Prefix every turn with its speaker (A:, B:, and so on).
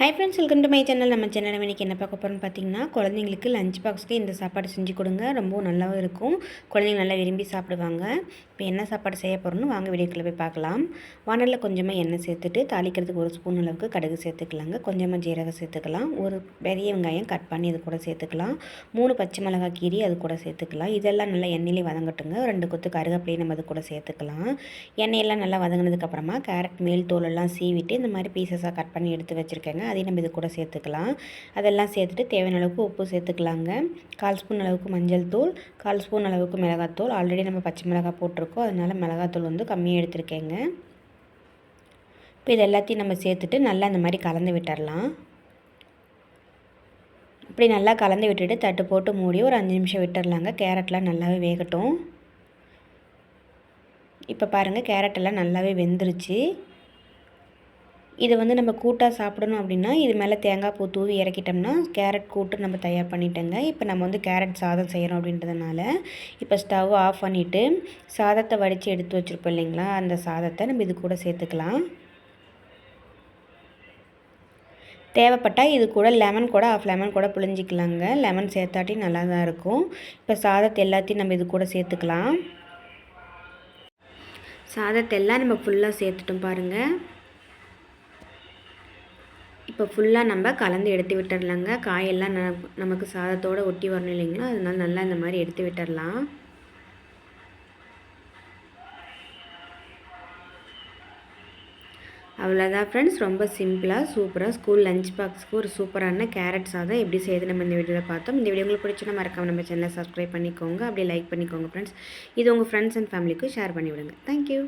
A: Hi friends welcome to my channel நம்ம channel இன்றைக்கி என்ன பார்க்க போகிறோம்னு பார்த்தீங்கன்னா குழந்தைங்களுக்கு லஞ்ச் பாக்ஸ்க்கு இந்த சாப்பாடு செஞ்சு கொடுங்க. ரொம்ப நல்லாவும் இருக்கும். குழந்தைங்க நல்லா விரும்பி சாப்பிடுவாங்க. இப்போ என்ன சாப்பாடு செய்ய போகிறோம்னு வாங்க வீடியோக்குள்ளே போய் பார்க்கலாம். வானலில் கொஞ்சமாக எண்ணெய் சேர்த்துட்டு தாளிக்கிறதுக்கு ஒரு ஸ்பூன் அளவுக்கு கடுகு சேர்த்துக்கலாங்க. கொஞ்சமாக ஜீரகம் சேர்த்துக்கலாம். ஒரு பெரிய வெங்காயம் கட் பண்ணி இது கூட சேர்த்துக்கலாம். மூணு பச்சை மிளகாய் கீரி அது கூட சேர்த்துக்கலாம். இதெல்லாம் நல்லா எண்ணெயிலே வதங்கட்டுங்க. ரெண்டு கொத்து கருகப்பிலையும் நம்ம அது கூட சேர்த்துக்கலாம். எண்ணெயெல்லாம் நல்லா வதங்கினதுக்கப்புறமா கேரட் மேல் தோலெல்லாம் சீவிட்டு இந்த மாதிரி பீசஸாக கட் பண்ணி எடுத்து வச்சுருக்கேங்க. அதையும் நம்ம இது கூட சேர்த்துக்கலாம். அதெல்லாம் சேர்த்துட்டு தேவையான அளவுக்கு உப்பு சேர்த்துக்கலாங்க. கால் ஸ்பூன் அளவுக்கு மஞ்சள் தூள் கால் ஸ்பூன் அளவுக்கு மிளகாத்தூள் ஆல்ரெடி நம்ம பச்சை மிளகாய் போட்டிருக்கோம். அதனால் மிளகாத்தூள் வந்து கம்மியாக எடுத்திருக்கேங்க. இப்போ இது எல்லாத்தையும் நம்ம சேர்த்துட்டு நல்லா இந்த மாதிரி கலந்து விட்டுடலாம் இப்படி நல்லா கலந்து விட்டுட்டு தட்டு போட்டு மூடி ஒரு அஞ்சு நிமிஷம் விட்டுடலாங்க கேரட்லாம் நல்லாவே வேகட்டும். இப்போ பாருங்கள் கேரட்டெல்லாம் நல்லாவே வெந்துருச்சு. இதை வந்து நம்ம கூட்டாக சாப்பிடணும் அப்படின்னா இது மேலே தேங்காய் பூ தூவி இறக்கிட்டோம்னா கேரட் கூட்டு நம்ம தயார் பண்ணிட்டோங்க. இப்போ நம்ம வந்து கேரட் சாதம் செய்கிறோம் அப்படின்றதுனால இப்போ ஸ்டவ் ஆஃப் பண்ணிவிட்டு சாதத்தை வடித்து எடுத்து வச்சுருப்போம் இல்லைங்களா? அந்த சாதத்தை நம்ம இது கூட சேர்த்துக்கலாம். தேவைப்பட்டால் இது கூட லெமன் கூட ஆஃப் லெமன் கூட புழிஞ்சிக்கலாங்க. லெமன் சேர்த்தாட்டி நல்லா தான் இருக்கும். இப்போ சாதத்தை எல்லாத்தையும் நம்ம இது கூட சேர்த்துக்கலாம். சாதத்தை எல்லாம் நம்ம ஃபுல்லாக சேர்த்துட்டோம் பாருங்கள் இப்போ ஃபுல்லாக நம்ம கலந்து எடுத்து விட்டுடலாங்க காயெல்லாம் நமக்கு சாதத்தோடு ஒட்டி வரணும் இல்லைங்களா? அதனால் நல்லா இந்த மாதிரி எடுத்து விட்டுடலாம் அவ்வளோதான் ஃப்ரெண்ட்ஸ் ரொம்ப சிம்பிளாக சூப்பராக ஸ்கூல் லஞ்ச் பாக்ஸ்க்கு ஒரு சூப்பரான கேரட் சாதம் எப்படி செய்யுது நம்ம இந்த வீடியோவில் பார்த்தோம். இந்த வீடியோ உங்களுக்கு பிடிச்சினா மறக்காம நம்ம சேனலை சப்ஸ்கிரைப் பண்ணிக்கோங்க. அப்படியே லைக் பண்ணிக்கோங்க ஃப்ரெண்ட்ஸ் இது உங்கள் ஃப்ரெண்ட்ஸ் அண்ட் ஃபேமிலிக்கும் ஷேர் பண்ணிவிடுங்க. Thank you